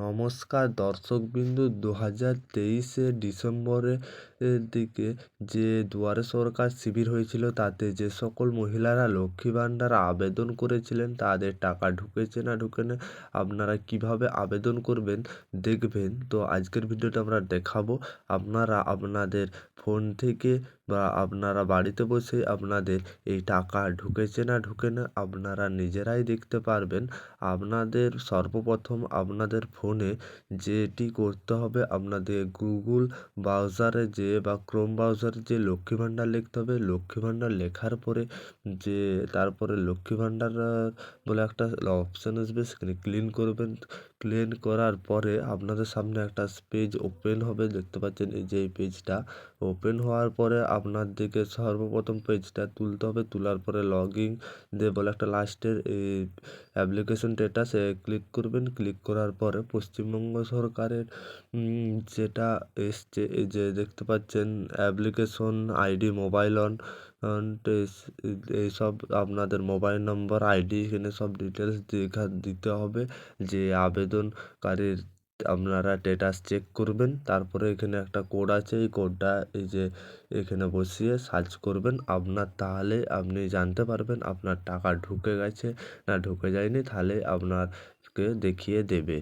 নমস্কার দর্শকবিন্দু দু হাজার তেইশে ডিসেম্বরে দিকে যে দুয়ারে সরকার শিবির হয়েছিল, তাতে যে সকল মহিলারা লক্ষ্মী ভাণ্ডার আবেদন করেছিলেন, তাদের টাকা ঢুকেছে না ঢুকে না, আপনারা কীভাবে আবেদন করবেন দেখবেন। তো আজকের ভিডিওতে আমরা দেখাবো। আপনারা আপনাদের ফোন থেকে বা আপনারা বাড়িতে বসে আপনাদের এই টাকা ঢুকেছে না ঢোকে না আপনারা নিজেরাই দেখতে পারবেন। আপনাদের সর্বপ্রথম আপনাদের ফোনে যেটি করতে হবে, আপনাদের গুগল ব্রাউজারে যেয়ে বা ক্রোম ব্রাউজারে যেয়ে লক্ষ্মী ভাণ্ডার লিখতে হবে, লক্ষ্মী ভাণ্ডার লেখার পরে যে তারপরে লক্ষ্মী ভাণ্ডার বলে একটা অপশান আসবে সেখানে ক্লিন করবেন। ক্লিন করার পরে আপনাদের সামনে একটা পেজ ওপেন হবে, দেখতে পাচ্ছেন এই যে এই পেজটা ওপেন হওয়ার পরে আপনাদেরকে সর্বপ্রথম পেজটা তুলতে হবে। তোলার পরে লগ ইন দিয়ে বলে একটা লাস্টের অ্যাপ্লিকেশন স্ট্যাটাসে ক্লিক করবেন। ক্লিক করার পরে পশ্চিমবঙ্গ সরকারের যেটা এসছে যে দেখতে পাচ্ছেন অ্যাপ্লিকেশন আইডি মোবাইল অন এইসব আপনাদের মোবাইল নম্বর আইডি এখানে সব ডিটেলস দিতে হবে। যে আবেদনকারীর আপনারা স্ট্যাটাস চেক করবেন, তারপরে এখানে একটা কোড আছে, এই কোডটা এই যে এখানে বসিয়ে সার্চ করবেন। আপনার তাহলে আপনি জানতে পারবেন আপনার টাকা ঢুকে গেছে না ঢুকে যায়নি, তাহলে আপনারকে দেখিয়ে দেবে।